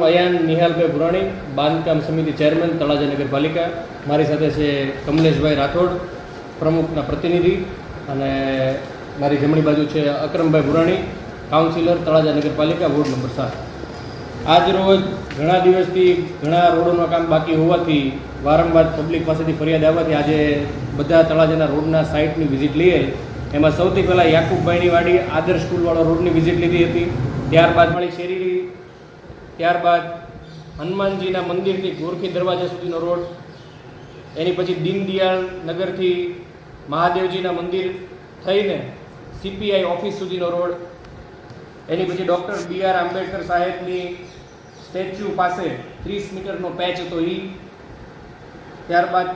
અયાન નિહાલભાઈ ભુરાણી, બાંધકામ સમિતિ ચેરમેન, તળાજા નગરપાલિકા. મારી સાથે છે કમલેશભાઈ રાઠોડ, પ્રમુખના પ્રતિનિધિ. અને મારી જમણી બાજુ છે અક્રમભાઈ ભુરાણી, કાઉન્સિલર, તળાજા નગરપાલિકા, વોર્ડ નંબર સાત. આજ રોજ ઘણા દિવસથી ઘણા રોડોનું કામ બાકી હોવાથી વારંવાર પબ્લિક પાસેથી ફરિયાદ આવવાથી આજે બધા તળાજાના રોડના સાઇટની વિઝિટ લઈએ. એમાં સૌથી પહેલાં યાકુબભાઈની વાડી આદર્શ સ્કૂલવાળો રોડની વિઝિટ લીધી હતી. ત્યારબાદ મારી શેરી ત્યારબાદ હનુમાનજીના મંદિરથી ગોરખી દરવાજા સુધીનો રોડ, એની પછી દીનદયાળ નગરથી મહાદેવજીના મંદિર થઈને સીપીઆઈ ઓફિસ સુધીનો રોડ, એની પછી ડૉક્ટર બી આર આંબેડકર સાહેબની સ્ટેચ્યુ પાસે ત્રીસ મીટરનો પેચ હતો એ ત્યારબાદ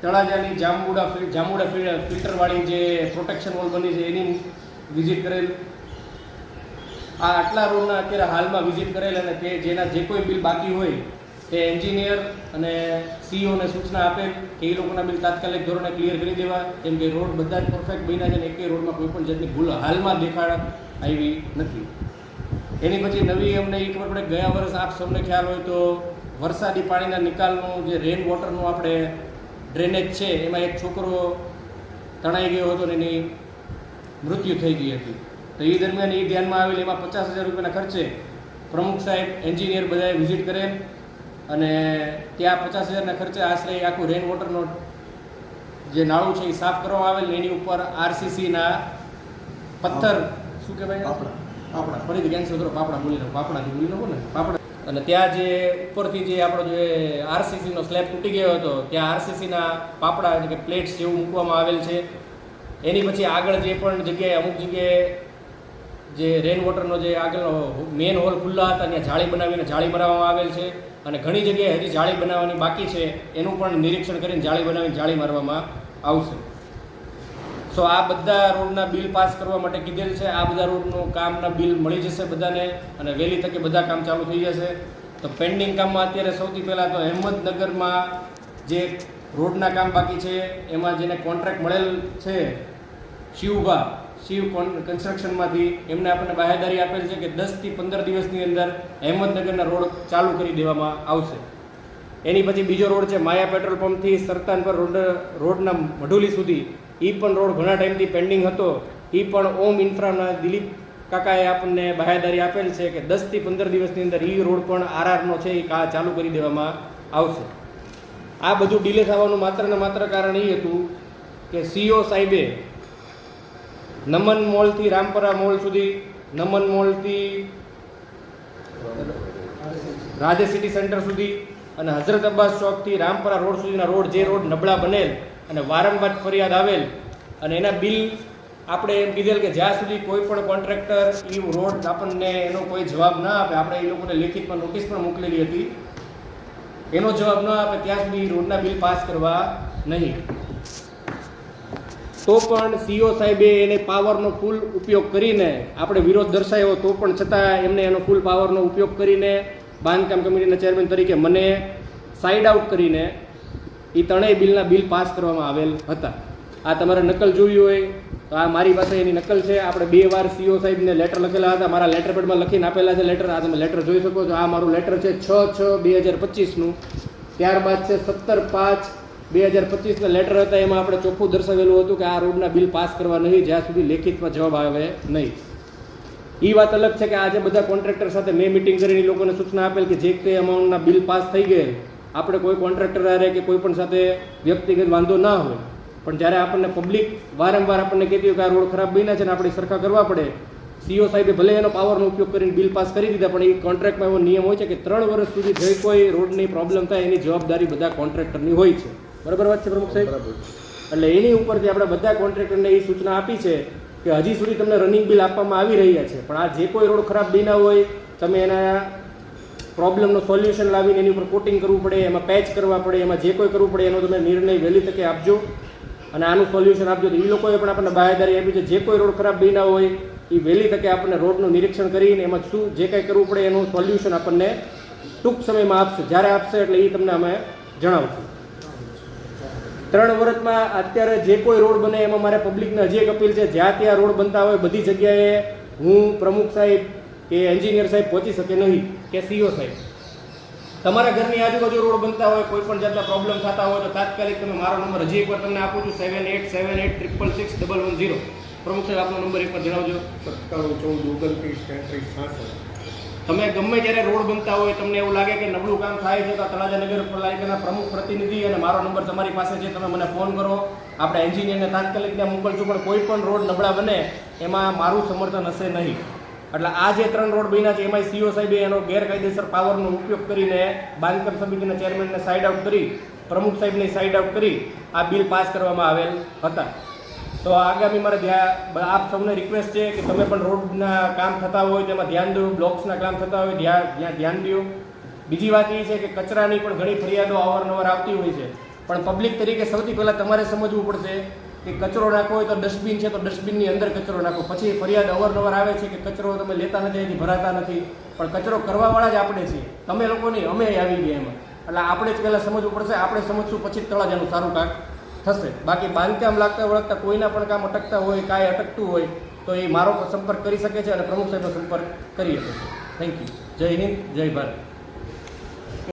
તળાજાની જાંબુડા જાંબુડા ફિલ્ટરવાળી જે પ્રોટેક્શન વોલ બની છે એની વિઝિટ કરેલ. આ આટલા રોડના અત્યારે હાલમાં વિઝિટ કરેલ અને તે જેના જે કોઈ બિલ બાકી હોય, તે એન્જિનિયર અને સીઓને સૂચના આપે કે એ લોકોના બિલ તાત્કાલિક ધોરણે ક્લિયર કરી દેવા. કેમ કે રોડ બધા જ પરફેક્ટ બન્યા છે અને એકેય રોડમાં કોઈ પણ જાતની ભૂલ હાલમાં દેખાડ આવી નથી. એની પછી નવી અમને એ પડે ગયા વર્ષ આપ સૌને ખ્યાલ હોય તો વરસાદી પાણીના નિકાલનું જે રેન વોટરનું આપણે ડ્રેનેજ છે, એમાં એક છોકરો તણાઈ ગયો હતો અને એની મૃત્યુ થઈ ગઈ હતી. તો એ દરમિયાન એ ધ્યાનમાં આવેલ એમાં પચાસ હજાર રૂપિયાના ખર્ચે પ્રમુખ સાહેબ એન્જિનિયર બધાએ વિઝિટ કરે અને ત્યાં પચાસ હજારના ખર્ચે આશરે આખું રેન વોટરનો જે નાળું છે એ સાફ કરવામાં આવેલ એની ઉપર આરસીસીના પથ્થર શું કહેવાય? પાપડા. પાપડા. ફરીથી કેન્સલ કરો પાપડા બોલી રહ્યો પાપડાથી બોલી લો ને પાપડા. અને ત્યાં જે ઉપરથી જે આપણો જે આરસીસીનો સ્લેબ તૂટી ગયો હતો ત્યાં આરસીસીના પાપડા એટલે કે પ્લેટ્સ જેવું મૂકવામાં આવેલ છે. એની પછી આગળ જે પણ જગ્યાએ અમુક જગ્યાએ જે રેન વોટરનો જે આગળનો મેન હોલ ખુલ્લા હતા ત્યાં જાળી બનાવીને જાળી મારવામાં આવેલ છે અને ઘણી જગ્યાએ હજી જાળી બનાવવાની બાકી છે એનું પણ નિરીક્ષણ કરીને જાળી બનાવીને જાળી મારવામાં આવશે. સો આ બધા રોડના બિલ પાસ કરવા માટે કીધેલ છે. આ બધા રોડનું કામના બિલ મળી જશે બધાને અને વહેલી તકે બધા કામ ચાલુ થઈ જશે. તો પેન્ડિંગ કામમાં અત્યારે સૌથી પહેલાં તો અહેમદનગરમાં જે રોડના કામ બાકી છે, એમાં જેને કોન્ટ્રાક્ટ મળેલ છે, શિવભા શિવ કન્સ્ટ્રક્શનમાંથી એમને આપણને બાહેદારી આપેલ છે કે દસથી પંદર દિવસની અંદર અહેમદનગરના રોડ ચાલુ કરી દેવામાં આવશે. એની પછી બીજો રોડ છે માયા પેટ્રોલ પંપથી સરતાનપર રોડ, રોડના મઢુલી સુધી. એ પણ રોડ ઘણા ટાઈમથી પેન્ડિંગ હતો. એ પણ ઓમ ઇન્ફ્રાના દિલીપ કાકાએ આપણને બાહેદારી આપેલ છે કે દસથી પંદર દિવસની અંદર એ રોડ પણ આરઆરનો છે એ કા ચાલુ કરી દેવામાં આવશે. આ બધું ડિલે થવાનું માત્ર ને માત્ર કારણ એ હતું કે સીઓ સાહેબે નમન મોલથી રામપરા મોલ સુધી, નમન મોલથી રાધે સિટી સેન્ટર સુધી અને હઝરત અબ્બાસ ચોકથી રામપરા રોડ સુધીના રોડ, જે રોડ નબળા બનેલ અને વારંવાર ફરિયાદ આવેલ અને એના બિલ આપણે એમ કીધેલ કે જ્યાં સુધી કોઈ પણ કોન્ટ્રાક્ટર એ રોડ આપણને એનો કોઈ જવાબ ના આપે, આપણે એ લોકોને લેખિતમાં નોટિસ પણ મોકલેલી હતી, એનો જવાબ ન આપે, ત્યાં સુધી રોડના બિલ પાસ કરવા નહીં. તો પણ સીઓ સાહેબે એને પાવરનો ફૂલ ઉપયોગ કરીને, આપણે વિરોધ દર્શાવ્યો તો પણ છતાં એમને એનો ફૂલ પાવરનો ઉપયોગ કરીને બાંધકામ કમિટીના ચેરમેન તરીકે મને સાઇડ આઉટ કરીને એ ત્રણેય બિલના બિલ પાસ કરવામાં આવેલ હતા. આ તમારે નકલ જોવી હોય, તો આ મારી પાસે એની નકલ છે. આપણે બે વાર સીઓ સાહેબને લેટર લખેલા હતા. મારા લેટર પેડમાં લખીને આપેલા છે લેટર આ તમે લેટર જોઈ શકો છો. આ મારું લેટર છે છ છ બે હજાર પચીસનું. ત્યારબાદ છે સત્તર પાંચ બે હજાર પચીસના લેટર હતા, એમાં આપણે ચોખ્ખું દર્શાવેલું હતું કે આ રોડના બિલ પાસ કરવા નહીં, જ્યાં સુધી લેખિતમાં જવાબ આવે નહીં. એ વાત અલગ છે કે આજે બધા કોન્ટ્રાક્ટર સાથે મેં મિટિંગ કરીને લોકોને સૂચના આપેલ કે જે તે અમાઉન્ટના બિલ પાસ થઈ ગયેલ, આપણે કોઈ કોન્ટ્રાક્ટર હારે કે કોઈ પણ સાથે વ્યક્તિગત વાંધો ના હોય. પણ જ્યારે આપણને પબ્લિક વારંવાર આપણને કહેતી હોય કે આ રોડ ખરાબ બન્યા છે ને આપણે સરખા કરવા પડે સીઓ સાહેબે ભલે એનો પાવરનો ઉપયોગ કરીને બિલ પાસ કરી દીધા, પણ એ કોન્ટ્રાક્ટમાં એવો નિયમ હોય છે કે ત્રણ વર્ષ સુધી જે કોઈ રોડની પ્રોબ્લેમ થાય એની જવાબદારી બધા કોન્ટ્રાક્ટરની હોય છે. બરાબર વાત છે પ્રમુખ સાહેબ? એટલે એની ઉપરથી આપણે બધા કોન્ટ્રાક્ટરને એ સૂચના આપી છે કે હજી સુધી તમને રનિંગ બિલ આપવામાં આવી રહ્યા છે. પણ આ જે કોઈ રોડ ખરાબ બન્યા હોય તમે એના પ્રોબ્લેમનું સોલ્યુશન લાવીને એની ઉપર કોટિંગ કરવું પડે એમાં પેચ કરવા પડે એમાં જે કોઈ કરવું પડે એનો તમે નિર્ણય વહેલી તકે આપજો. અને આનું સોલ્યુશન આપજો. તો એ લોકોએ પણ આપણને બાહેદારી આપી છે. જે કોઈ રોડ ખરાબ બીના હોય એ વહેલી તકે આપણને રોડનું નિરીક્ષણ કરીને એમાં શું જે કંઈ કરવું પડે એનું સોલ્યુશન આપણને ટૂંક સમયમાં આપશે. જ્યારે આપશે એટલે એ તમને અમે જણાવશું. ત્રણ વર્ષમાં અત્યારે જે કોઈ રોડ બને એમાં મારે પબ્લિકને હજી એક અપીલ છે, જ્યાં ત્યાં રોડ બનતા હોય બધી જગ્યાએ હું પ્રમુખ સાહેબ એ એન્જિનિયર સાહેબ પહોંચી શકે નહીં કે સીઓ સાહેબ. તમારા ઘરની આજુબાજુ રોડ બનતા હોય, કોઈ પણ જાતના પ્રોબ્લેમ થતા હોય તો તાત્કાલિક તમે મારો નંબર હજી એકવાર તમને આપું છું seven eight seven eight triple six double one zero પ્રમુખ સાહેબ, આપનો નંબર એકવાર જણાવજો. સત્તાણું ચૌદ, ઓગણત્રીસ, તેત્રીસ, છાસઠ. તમે ગમે ત્યારે રોડ બનતા હોય, તમને એવું લાગે કે નબળું કામ થાય છે, તો તળાજા નગરપાલિકાના પ્રમુખ પ્રતિનિધિ અને મારો નંબર તમારી પાસે છે, તમે મને ફોન કરો. આપણે એન્જિનિયરને તાત્કાલિકને મોકલશું, પણ કોઈ પણ રોડ નબળા બને, એમાં મારું સમર્થન હશે નહીં. એટલે આ જે ત્રણ રોડ બન્યા છે એમાં સીઓ સાહેબે એનો ગેરકાયદેસર પાવરનો ઉપયોગ કરીને બાંધકામ સમિતિના ચેરમેનને સાઇડ આઉટ કરી, પ્રમુખ સાહેબને સાઇડ આઉટ કરી, આ બિલ પાસ કરવામાં આવેલ હતા. તો આગામી મારે ધ્યાન આપ સૌને રિક્વેસ્ટ છે કે તમે પણ રોડના કામ થતા હોય તેમાં ધ્યાન દો, બ્લોક્સના કામ થતા હોય ધ્યાન ત્યાં ધ્યાન દો. બીજી વાત એ છે કે કચરાની પણ ઘણી ફરિયાદો અવારનવાર આવતી હોય છે. પણ પબ્લિક તરીકે સૌથી પહેલાં તમારે સમજવું પડશે કે કચરો નાખવો હોય તો ડસ્ટબિન છે, તો ડસ્ટબિનની અંદર કચરો નાખો. પછી ફરિયાદ અવારનવાર આવે છે કે કચરો તમે લેતા નથી એથી ભરાતા નથી. પણ કચરો કરવાવાળા જ આપણે છીએ. તમે લોકો નહીં અમે આવી ગયા એમાં. એટલે આપણે જ પહેલાં સમજવું પડશે, આપણે સમજશું, પછી તળાજાનું સારું કામ. થશે. બાકી બાંધકામ લાગતા વળગતા કોઈના પણ કામ અટકતા હોય, કાંઈ અટકતું હોય, તો એ મારો સંપર્ક કરી શકે છે અને પ્રમુખ સાહેબનો સંપર્ક કરી શકે છે. થેન્ક યુ જય હિન્દ, જય ભારત.